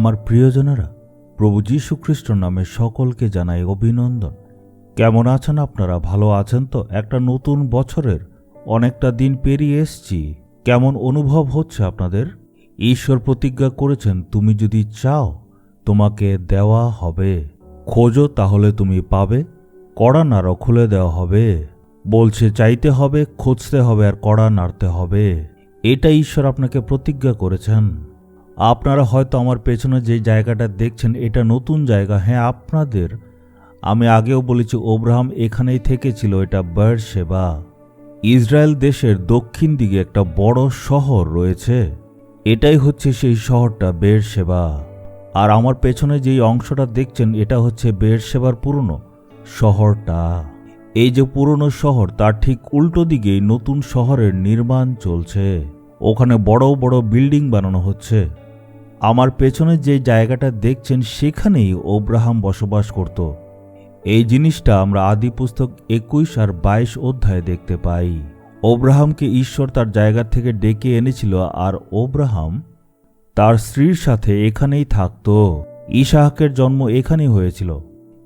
আমার প্রিয়জনেরা, প্রভু যীশু খ্রিস্টর নামে সকলকে জানাই অভিনন্দন। কেমন আছেন আপনারা? ভালো আছেন তো? একটা নতুন বছরের অনেকটা দিন পেরিয়ে এসছি। কেমন অনুভব হচ্ছে আপনাদের? ঈশ্বর প্রতিজ্ঞা করেছেন, তুমি যদি চাও, তোমাকে দেওয়া হবে। খোঁজো, তাহলে তুমি পাবে। কড়া নাড়ো খুলে দেওয়া হবে। বলছে, চাইতে হবে, খুঁজতে হবে, আর কড়া নাড়তে হবে। এটা ঈশ্বর আপনাকে প্রতিজ্ঞা করেছেন। আপনারা হয়তো আমার পেছনে যে জায়গাটা দেখছেন, এটা নতুন জায়গা। হ্যাঁ আপনাদের। আমি আগেও বলেছি, ওব্রাহাম এখানেই থেকেছিল, এটা বার্ড সেবা ইসরায়েল দেশের দক্ষিণ দিকে একটা বড় শহর রয়েছে। এটাই হচ্ছে সেই শহরটা বের সেবা আর আমার পেছনে যেই অংশটা দেখছেন, এটা হচ্ছে বের সেবার পুরনো শহরটা। এই যে পুরনো শহর, তার ঠিক উল্টো দিকেই নতুন শহরের নির্মাণ চলছে। ওখানে বড় বড় বিল্ডিং বানানো হচ্ছে। আমার পেছনে যে জায়গাটা দেখছেন সেখানেই ওব্রাহাম বসবাস করত। এই জিনিসটা আমরা আদি পুস্তক একুশ আর বাইশ অধ্যায়ে দেখতে পাই। ওব্রাহামকে ঈশ্বর তার জায়গা থেকে ডেকে এনেছিল আর ওব্রাহাম তার স্ত্রীর সাথে এখানেই থাকত। ইসাহাকের জন্ম এখানেই হয়েছিল।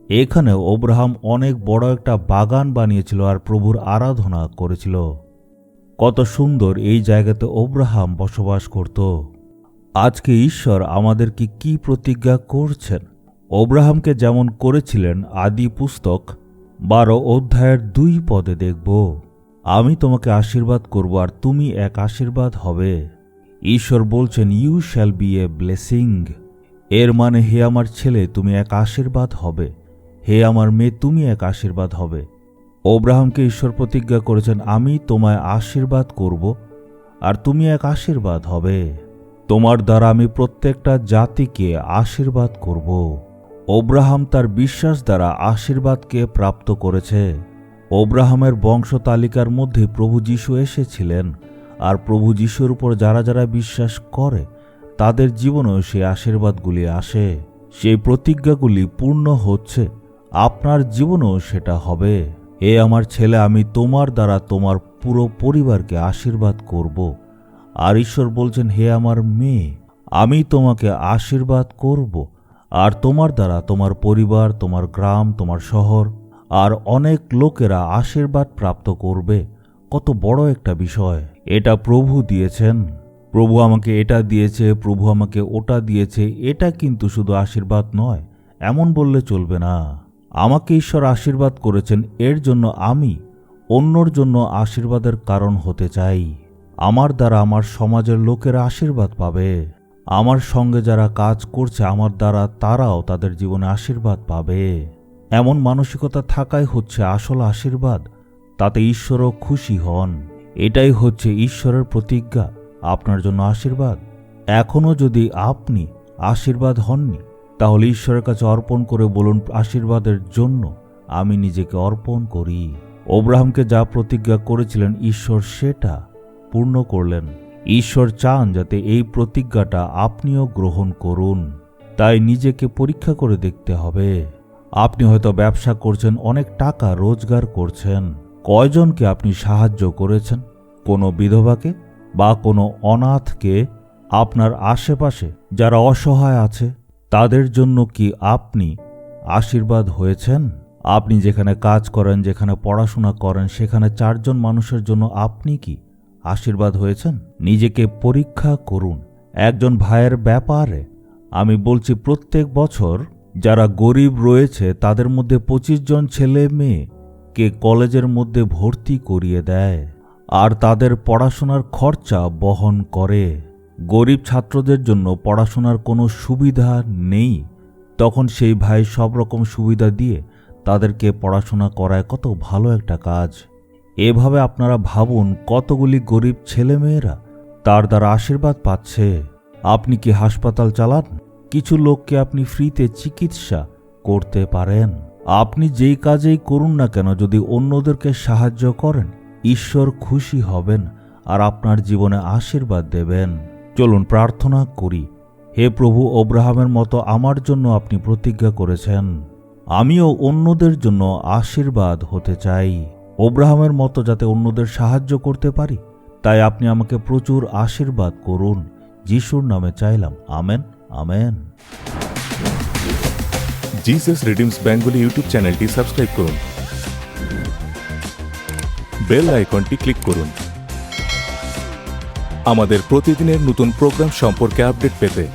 এখানে ওব্রাহাম অনেক বড় একটা বাগান বানিয়েছিল আর প্রভুর আরাধনা করেছিল। কত সুন্দর এই জায়গাতে ওব্রাহাম বসবাস করত। আজকে ঈশ্বর আমাদেরকে কি প্রতিজ্ঞা করছেন? ওব্রাহামকে যেমন করেছিলেন আদি পুস্তক, বারো অধ্যায়ের দুই পদে দেখব। আমি তোমাকে আশীর্বাদ করব আর তুমি এক আশীর্বাদ হবে। ঈশ্বর বলছেন you shall be a blessing এর মানে হে আমার ছেলে, তুমি এক আশীর্বাদ হবে। হে আমার মেয়ে, তুমি এক আশীর্বাদ হবে। ওব্রাহামকে ঈশ্বর প্রতিজ্ঞা করেছেন, আমি তোমায় আশীর্বাদ করব আর তুমি এক আশীর্বাদ হবে। তোমার দ্বারা আমি প্রত্যেকটা জাতিকে আশীর্বাদ করব। ওব্রাহাম তার বিশ্বাস দ্বারা আশীর্বাদকে প্রাপ্ত করেছে। ওব্রাহামের বংশ তালিকার মধ্যে প্রভু যীশু এসেছিলেন, আর প্রভু যীশুর উপর যারা যারা বিশ্বাস করে, তাদের জীবনেও সেই আশীর্বাদগুলি আসে। সেই প্রতিজ্ঞাগুলি পূর্ণ হচ্ছে, আপনার জীবনেও সেটা হবে। এ আমার ছেলে, আমি তোমার দ্বারা তোমার পুরো পরিবারকে আশীর্বাদ করব। আর ঈশ্বর বলছেন, হে আমার মেয়ে, আমি তোমাকে আশীর্বাদ করব, আর তোমার দ্বারা তোমার পরিবার, তোমার গ্রাম, তোমার শহর, আর অনেক লোকেরা আশীর্বাদ প্রাপ্ত করবে। কত বড় একটা বিষয়। এটা প্রভু দিয়েছেন। প্রভু আমাকে এটা দিয়েছে, প্রভু আমাকে ওটা দিয়েছে। এটা কিন্তু শুধু আশীর্বাদ নয়, এমন বললে চলবে না। আমাকে ঈশ্বর আশীর্বাদ করেছেন, এর জন্য আমি অন্যর জন্য আশীর্বাদের কারণ হতে চাই। আমার দ্বারা আমার সমাজের লোকেরা আশীর্বাদ পাবে। আমার সঙ্গে যারা কাজ করছে, আমার দ্বারা তারাও তাদের জীবনে আশীর্বাদ পাবে। এমন মানসিকতা থাকাই হচ্ছে আসল আশীর্বাদ। তাতে ঈশ্বরও খুশি হন। এটাই হচ্ছে ঈশ্বরের প্রতিজ্ঞা, আপনার জন্য আশীর্বাদ। এখনও যদি আপনি আশীর্বাদ হননি, তাহলে ঈশ্বরের কাছে অর্পণ করে বলুন, আশীর্বাদের জন্য আমি নিজেকে অর্পণ করি। ওব্রাহামকে যা প্রতিজ্ঞা করেছিলেন, ঈশ্বর সেটা পূর্ণ করলেন। ঈশ্বর চান যাতে এই প্রতিজ্ঞাটা আপনিও গ্রহণ করুন। তাই নিজেকে পরীক্ষা করে দেখতে হবে। আপনি হয়তো ব্যবসা করছেন, অনেক টাকা রোজগার করছেন। কয়জনকে আপনি সাহায্য করেছেন? কোনো বিধবাকে বা কোনো অনাথকে? আপনার আশেপাশে যারা অসহায় আছে, তাদের জন্য কি আপনি আশীর্বাদ হয়েছেন? আপনি যেখানে কাজ করেন, যেখানে পড়াশোনা করেন, সেখানে চারজন মানুষের জন্য আপনি কি আশীর্বাদ হয়েছেন? নিজেকে পরীক্ষা করুন। একজন ভাইয়ের ব্যাপারে আমি বলছি প্রত্যেক বছর যারা গরিব রয়েছে, তাদের মধ্যে পঁচিশ জন ছেলে মেয়ে কে কলেজের মধ্যে ভর্তি করিয়ে দেয় আর তাদের পড়াশোনার খরচা বহন করে। গরিব ছাত্রদের জন্য পড়াশোনার কোনো সুবিধা নেই। তখন সেই ভাই সব রকম সুবিধা দিয়ে তাদেরকে পড়াশোনা করায় কত ভালো একটা কাজ। এভাবে আপনারা ভাবুন কতগুলি গরিব ছেলেমেয়েরা তার দ্বারা আশীর্বাদ পাচ্ছে। আপনি কি হাসপাতাল চালান? কিছু লোককে আপনি ফ্রিতে চিকিৎসা করতে পারেন। আপনি যেই কাজেই করুন না কেন, যদি অন্যদেরকে সাহায্য করেন, ঈশ্বর খুশি হবেন আর আপনার জীবনে আশীর্বাদ দেবেন। চলুন প্রার্থনা করি, হে প্রভু ওব্রাহামের মতো আমার জন্য আপনি প্রতিজ্ঞা করেছেন। আমিও অন্যদের জন্য আশীর্বাদ হতে চাই। ওব্রাহামের মতো যাতে অন্যদের সাহায্য করতে পারি, তাই আপনি আমাকে প্রচুর আশীর্বাদ করুন, যিশুর নামে চাইলাম। Amen amen. Jesus Redeems Bengali YouTube চ্যানেলটি সাবস্ক্রাইব করুন। বেল আইকনটি ক্লিক করুন। আমাদের প্রতিদিনের নতুন প্রোগ্রাম সম্পর্কে আপডেট পেতে